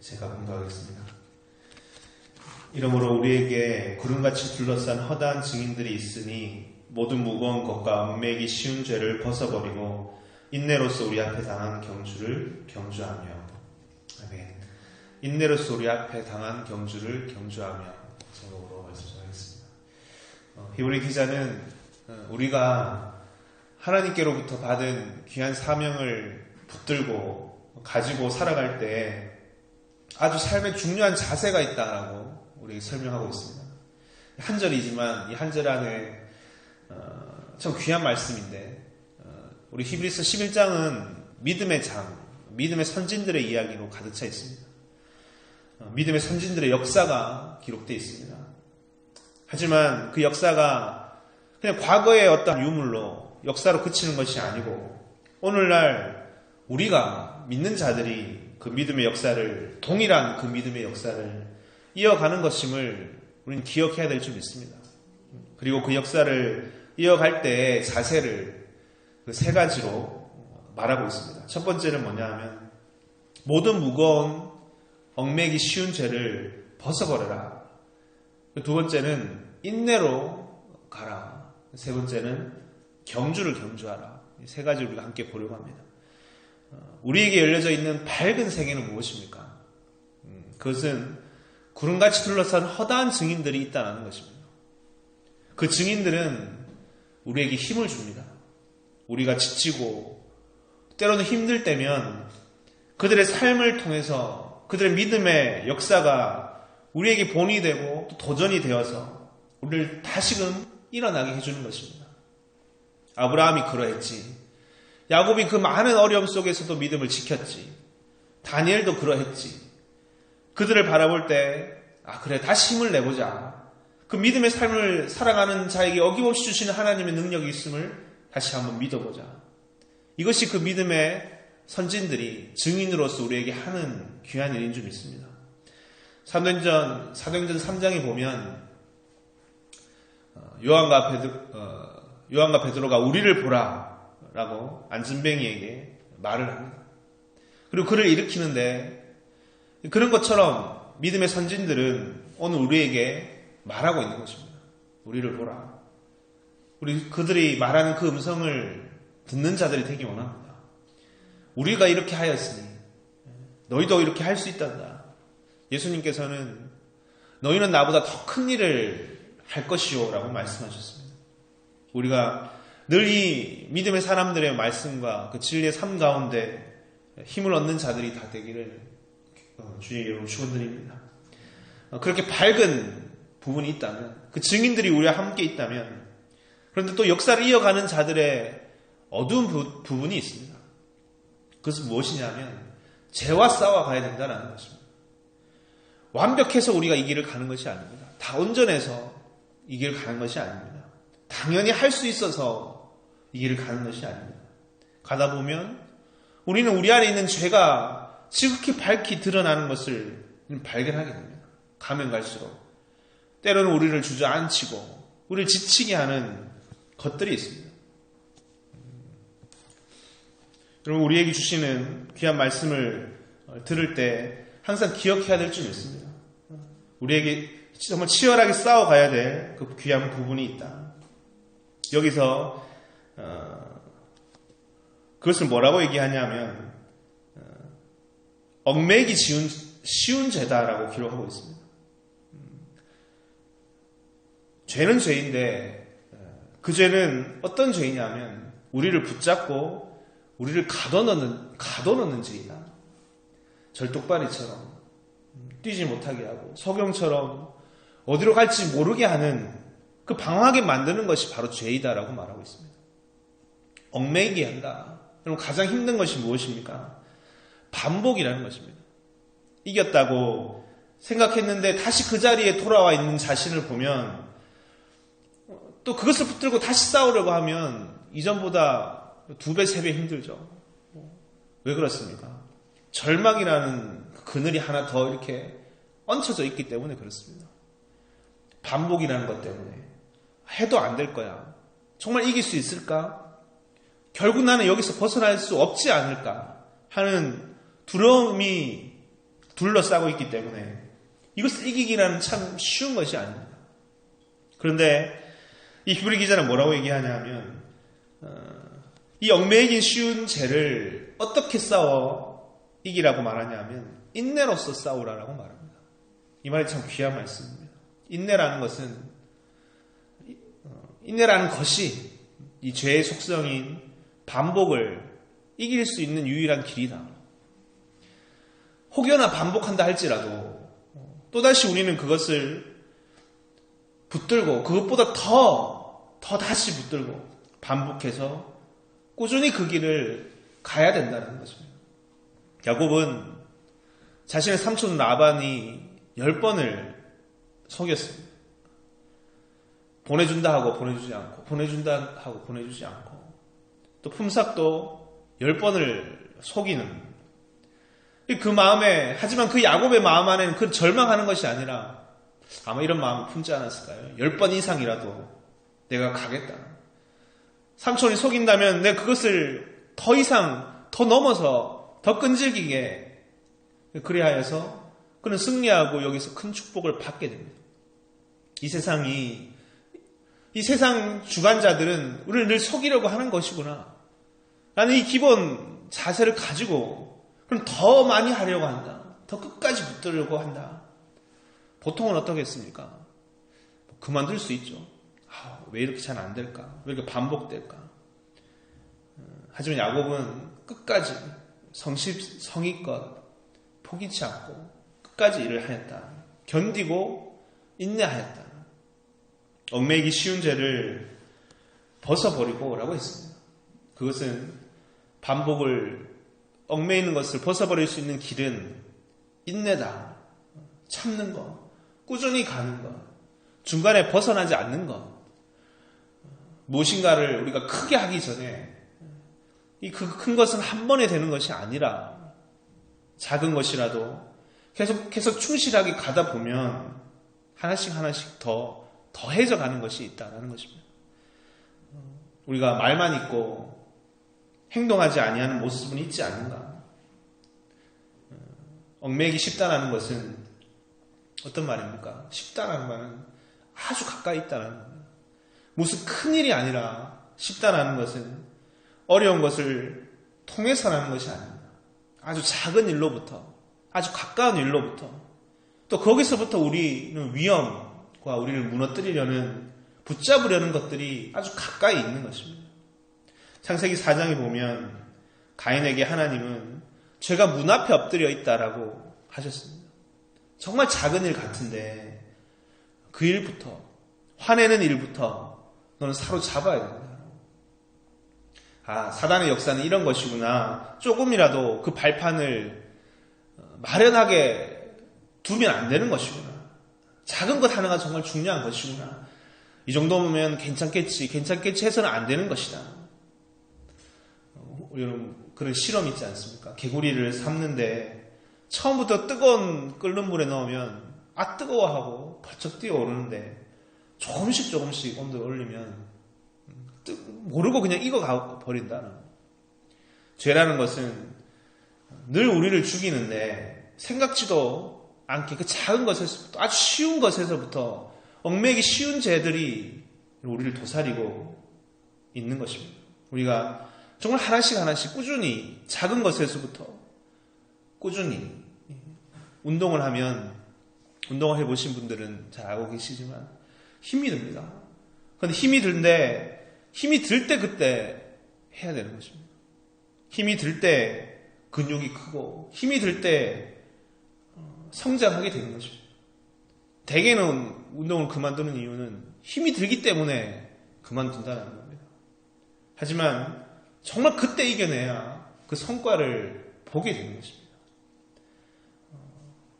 제가 공부하겠습니다. 이러므로 우리에게 구름같이 둘러싼 허다한 증인들이 있으니 모든 무거운 것과 얽매기 쉬운 죄를 벗어버리고 인내로서 우리 앞에 당한 경주를 경주하며 아멘. 인내로서 우리 앞에 당한 경주를 경주하며 제목으로 말씀하겠습니다. 어, 히브리 기자는 어, 우리가 하나님께로부터 받은 귀한 사명을 붙들고 가지고 살아갈 때 아주 삶에 중요한 자세가 있다라고 우리에게 설명하고 있습니다. 한 절이지만 이 한 절 안에 어, 참 귀한 말씀인데 어, 우리 히브리서 11장은 믿음의 장, 믿음의 선진들의 이야기로 가득 차 있습니다. 어, 믿음의 선진들의 역사가 기록되어 있습니다. 하지만 그 역사가 그냥 과거의 어떤 유물로 역사로 그치는 것이 아니고 오늘날 우리가 믿는 자들이 그 믿음의 역사를 동일한 그 믿음의 역사를 이어가는 것임을 우리는 기억해야 될 줄 믿습니다. 그리고 그 역사를 이어갈 때 자세를 그 세 가지로 말하고 있습니다. 첫 번째는 뭐냐 하면 모든 무거운 얽매기 쉬운 죄를 벗어버려라. 두 번째는 인내로 가라. 세 번째는 경주를 경주하라. 세 가지 우리가 함께 보려고 합니다. 우리에게 열려져 있는 밝은 세계는 무엇입니까? 음, 그것은 구름같이 둘러싼 허다한 증인들이 있다는 것입니다. 그 증인들은 우리에게 힘을 줍니다. 우리가 지치고 때로는 힘들 때면 그들의 삶을 통해서 그들의 믿음의 역사가 우리에게 본이 되고 도전이 되어서 우리를 다시금 일어나게 해주는 것입니다. 아브라함이 그러했지. 야곱이 그 많은 어려움 속에서도 믿음을 지켰지. 다니엘도 그러했지. 그들을 바라볼 때, 아, 그래, 다시 힘을 내보자. 그 믿음의 삶을 살아가는 자에게 어김없이 주시는 하나님의 능력이 있음을 다시 한번 믿어보자. 이것이 그 믿음의 선진들이 증인으로서 우리에게 하는 귀한 일인 줄 믿습니다. 사도행전, 사도행전 3장에 보면, 어, 요한과 베드, 어, 요한과 베드로가 우리를 보라. 라고 안진뱅이에게 말을 합니다. 그리고 그를 일으키는데 그런 것처럼 믿음의 선진들은 오늘 우리에게 말하고 있는 것입니다. 우리를 보라. 우리 그들이 말하는 그 음성을 듣는 자들이 되기 원합니다. 우리가 이렇게 하였으니 너희도 이렇게 할 수 있단다. 예수님께서는 너희는 나보다 더 큰 일을 할 것이요 라고 말씀하셨습니다. 우리가 늘 이 믿음의 사람들의 말씀과 그 진리의 삶 가운데 힘을 얻는 자들이 다 되기를 어, 주의 이름으로 축원드립니다. 어, 그렇게 밝은 부분이 있다면 그 증인들이 우리와 함께 있다면 그런데 또 역사를 이어가는 자들의 어두운 부, 분이 있습니다. 그것은 무엇이냐면 죄와 싸워 가야 된다는 것입니다. 완벽해서 우리가 이 길을 가는 것이 아닙니다. 다 온전해서 이 길을 가는 것이 아닙니다. 당연히 할 수 있어서 이 길을 가는 것이 아닙니다. 가다 보면 우리는 우리 안에 있는 죄가 지극히 밝히 드러나는 것을 발견하게 됩니다. 가면 갈수록. 때로는 우리를 주저앉히고 우리를 지치게 하는 것들이 있습니다. 여러분 우리에게 주시는 귀한 말씀을 들을 때 항상 기억해야 될줄 믿습니다. 우리에게 정말 치열하게 싸워가야 될 그 귀한 부분이 있다. 여기서 어, 그것을 뭐라고 얘기하냐면 어, 얽매기 쉬운, 쉬운 죄다라고 기록하고 있습니다. 음, 죄는 죄인데 어, 그 죄는 어떤 죄이냐면 우리를 붙잡고 우리를 가둬넣는 가둬넣는 죄이다. 절뚝발이처럼 음, 뛰지 못하게 하고 석영처럼 어디로 갈지 모르게 하는 그 방황하게 만드는 것이 바로 죄이다라고 말하고 있습니다. 얽매이게 한다. 그럼 가장 힘든 것이 무엇입니까? 반복이라는 것입니다. 이겼다고 생각했는데 다시 그 자리에 돌아와 있는 자신을 보면 또 그것을 붙들고 다시 싸우려고 하면 이전보다 두 배, 세 배 힘들죠. 왜 그렇습니까? 절망이라는 그늘이 하나 더 이렇게 얹혀져 있기 때문에 그렇습니다. 반복이라는 것 때문에 해도 안 될 거야. 정말 이길 수 있을까? 결국 나는 여기서 벗어날 수 없지 않을까 하는 두려움이 둘러싸고 있기 때문에 이것을 이기기라는 참 쉬운 것이 아닙니다. 그런데 이 히브리 기자는 뭐라고 얘기하냐면 어, 이 얽매이긴 쉬운 죄를 어떻게 싸워 이기라고 말하냐면 인내로서 싸우라라고 말합니다. 이 말이 참 귀한 말씀입니다. 인내라는 것은 어, 인내라는 것이 이 죄의 속성인 반복을 이길 수 있는 유일한 길이다. 혹여나 반복한다 할지라도 또다시 우리는 그것을 붙들고 그것보다 더, 더 다시 붙들고 반복해서 꾸준히 그 길을 가야 된다는 것입니다. 야곱은 자신의 삼촌 라반이 열 번을 속였습니다. 보내준다 하고 보내주지 않고, 보내준다 하고 보내주지 않고, 또 품삯도 열 번을 속이는 그 마음에 하지만 그 야곱의 마음 안에는 그 절망하는 것이 아니라 아마 이런 마음을 품지 않았을까요? 열 번 이상이라도 내가 가겠다. 삼촌이 속인다면 내가 그것을 더 이상 더 넘어서 더 끈질기게 그리하여서 그는 승리하고 여기서 큰 축복을 받게 됩니다. 이 세상이 이 세상 주관자들은 우리를 늘 속이려고 하는 것이구나. 나는 이 기본 자세를 가지고 그럼 더 많이 하려고 한다. 더 끝까지 붙들려고 한다. 보통은 어떻겠습니까? 그만둘 수 있죠. 아, 왜 이렇게 잘 안 될까? 왜 이렇게 반복될까? 어, 하지만 야곱은 끝까지 성실, 성의껏 포기치 않고 끝까지 일을 하였다. 견디고 인내하였다. 얽매이기 쉬운 죄를 벗어버리고 라고 했습니다. 그것은 반복을 얽매이는 것을 벗어버릴 수 있는 길은 인내다. 참는 것. 꾸준히 가는 것. 중간에 벗어나지 않는 것. 무엇인가를 우리가 크게 하기 전에 이그큰 것은 한 번에 되는 것이 아니라 작은 것이라도 계속 계속 충실하게 가다 보면 하나씩 하나씩 더 더해져 가는 것이 있다라는 것입니다. 우리가 말만 있고 행동하지 아니하는 모습은 있지 않는가? 어, 얽매기 쉽다라는 것은 어떤 말입니까? 쉽다라는 말은 아주 가까이 있다는 겁니다. 무슨 큰 일이 아니라 쉽다라는 것은 어려운 것을 통해서라는 것이 아닙니다. 아주 작은 일로부터, 아주 가까운 일로부터, 또 거기서부터 우리는 위험 과 우리를 무너뜨리려는 붙잡으려는 것들이 아주 가까이 있는 것입니다. 창세기 4장에 보면 가인에게 하나님은 죄가 문 앞에 엎드려 있다라고 하셨습니다. 정말 작은 일 같은데 그 일부터 화내는 일부터 너는 사로잡아야 된다. 아, 사단의 역사는 이런 것이구나. 조금이라도 그 발판을 마련하게 두면 안 되는 것이구나. 작은 것 하나가 정말 중요한 것이구나. 이 정도면 괜찮겠지, 괜찮겠지 해서는 안 되는 것이다. 여러분 그런 실험 있지 않습니까? 개구리를 삶는데 처음부터 뜨거운 끓는 물에 넣으면 아 뜨거워하고 벌쩍 뛰어오르는데 조금씩 조금씩 온도를 올리면 모르고 그냥 익어가 버린다는 죄라는 것은 늘 우리를 죽이는데 생각지도 않게 그 작은 것에서부터 아주 쉬운 것에서부터 얽매기 쉬운 죄들이 우리를 도사리고 있는 것입니다. 우리가 정말 하나씩 하나씩 꾸준히 작은 것에서부터 꾸준히 운동을 하면 운동을 해보신 분들은 잘 알고 계시지만 힘이 듭니다. 그런데 힘이 들때 힘이 들 때 그때 해야 되는 것입니다. 힘이 들 때 근육이 크고 힘이 들때 어, 성장하게 되는 것입니다. 대개는 운동을 그만두는 이유는 힘이 들기 때문에 그만둔다는 겁니다. 하지만 정말 그때 이겨내야 그 성과를 보게 되는 것입니다.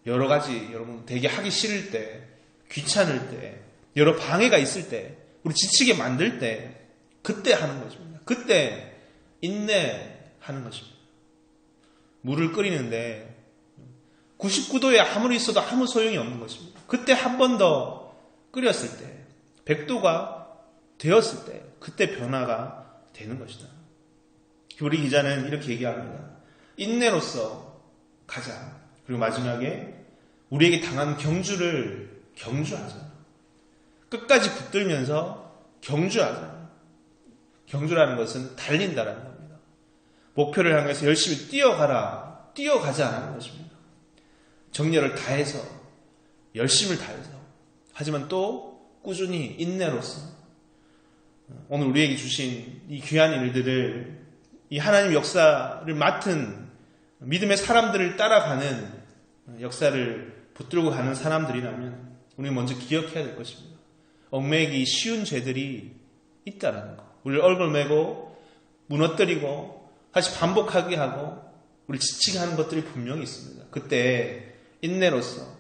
여러 가지 여러분 되게 하기 싫을 때, 귀찮을 때, 여러 방해가 있을 때, 우리 지치게 만들 때, 그때 하는 것입니다. 그때 인내하는 것입니다. 물을 끓이는데 99도에 아무리 있어도 아무 소용이 없는 것입니다. 그때 한 번 더 끓였을 때, 100도가 되었을 때, 그때 변화가 되는 것이다. 우리 기자는 이렇게 얘기합니다. 인내로서 가자. 그리고 마지막에 우리에게 당한 경주를 경주하자. 끝까지 붙들면서 경주하자. 경주라는 것은 달린다라는 겁니다. 목표를 향해서 열심히 뛰어가라, 뛰어가자라는 것입니다. 정열을 다해서, 열심을 다해서, 하지만 또 꾸준히 인내로서 오늘 우리에게 주신 이 귀한 일들을 이 하나님 역사를 맡은 믿음의 사람들을 따라가는 역사를 붙들고 가는 사람들이라면 우리는 먼저 기억해야 될 것입니다. 얽매기 쉬운 죄들이 있다라는 거. 우리를 얼굴매고 무너뜨리고 다시 반복하게 하고 우리 지치게 하는 것들이 분명히 있습니다. 그때 인내로서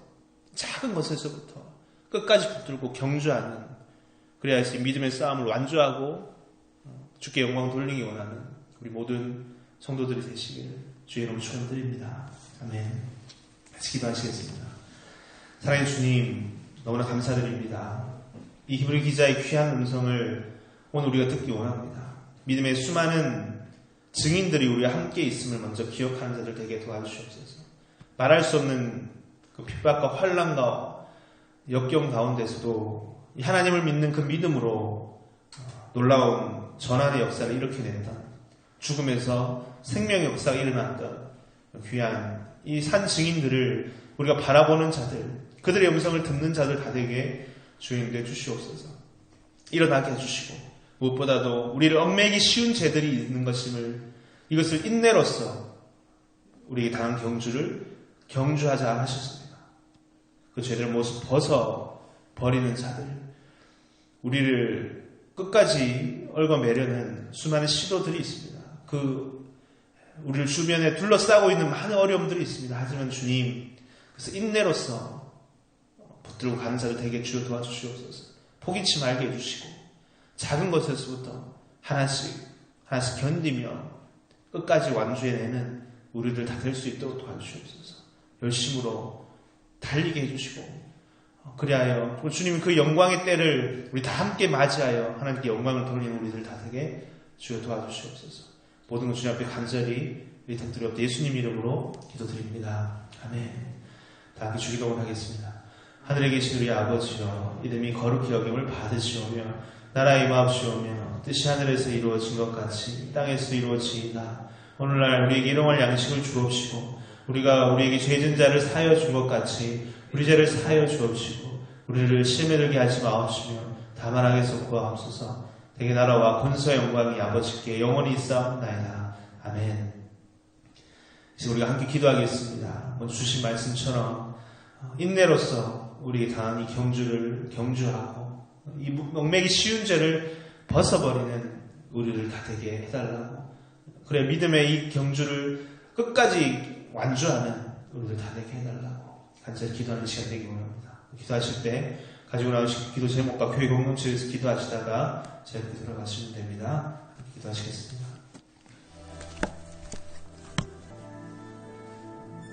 작은 것에서부터 끝까지 붙들고 경주하는 그래야지 믿음의 싸움을 완주하고 주께 영광 돌리기 원하는 우리 모든 성도들이 되시길 주의 이름 축원드립니다. 아멘. 같이 기도하시겠습니다. 사랑의 주님 너무나 감사드립니다. 이 히브리 기자의 귀한 음성을 오늘 우리가 듣기 원합니다. 믿음의 수많은 증인들이 우리와 함께 있음을 먼저 기억하는 자들 되게 도와주시옵소서. 말할 수 없는 그 핍박과 환란과 역경 가운데서도 하나님을 믿는 그 믿음으로 놀라운 전환의 역사를 일으켜낸다. 죽음에서 생명의 역사가 일어났던 귀한 이 산 증인들을 우리가 바라보는 자들, 그들의 음성을 듣는 자들 다 되게 주인 되 주시옵소서. 일어나게 해주시고 무엇보다도 우리를 얽매기 쉬운 죄들이 있는 것임을 이것을 인내로서 우리에게 당한 경주를 경주하자 하셨습니다. 그 죄를 모습 벗어 버리는 자들, 우리를 끝까지 얽어매려는 수많은 시도들이 있습니다. 그 우리를 주변에 둘러싸고 있는 많은 어려움들이 있습니다. 하지만 주님, 그래서 인내로서 붙들고 가는 자를 되게 주여 도와주시옵소서. 포기치 말게 해주시고 작은 것에서부터 하나씩 하나씩 견디며 끝까지 완주해내는 우리들 다 될 수 있도록 도와주시옵소서. 열심으로 달리게 해주시고 그리하여 주님 그 영광의 때를 우리 다 함께 맞이하여 하나님께 영광을 돌리는 우리들 다 되게 주여 도와주시옵소서. 모든 것 주님 앞에 간절히 덕들이 예수님 이름으로 기도드립니다. 아멘. 다 함께 주기도를 하겠습니다. 하늘에 계신 우리 아버지여 이름이 거룩히 여김을 받으시오며 나라 임하옵시오며 뜻이 하늘에서 이루어진 것 같이 땅에서 이루어지이다. 오늘날 우리에게 일용할 양식을 주옵시고 우리가 우리에게 죄진 자를 사여 준 것 같이 우리 죄를 사여 주옵시고 우리를 시험에 들게 하지 마옵시며 다만 하게서 구하옵소서 되게 나라와 권서 영광이 아버지께 영원히 있사옵나이다. 아멘 이제 우리가 함께 기도하겠습니다. 뭐 주신 말씀처럼 인내로서 우리 당한 이 경주를 경주하고 이 목매기 쉬운 죄를 벗어버리는 우리를 다 되게 해달라고 그래 믿음의 이 경주를 끝까지 완주하는 우리를 다 되게 해달라고 간절히 기도하는 시간 되기 원합니다. 기도하실 때 가지고 나오신 기도 제목과 교회 공동체에서 기도하시다가 제가 들어가시면 됩니다. 기도하시겠습니다.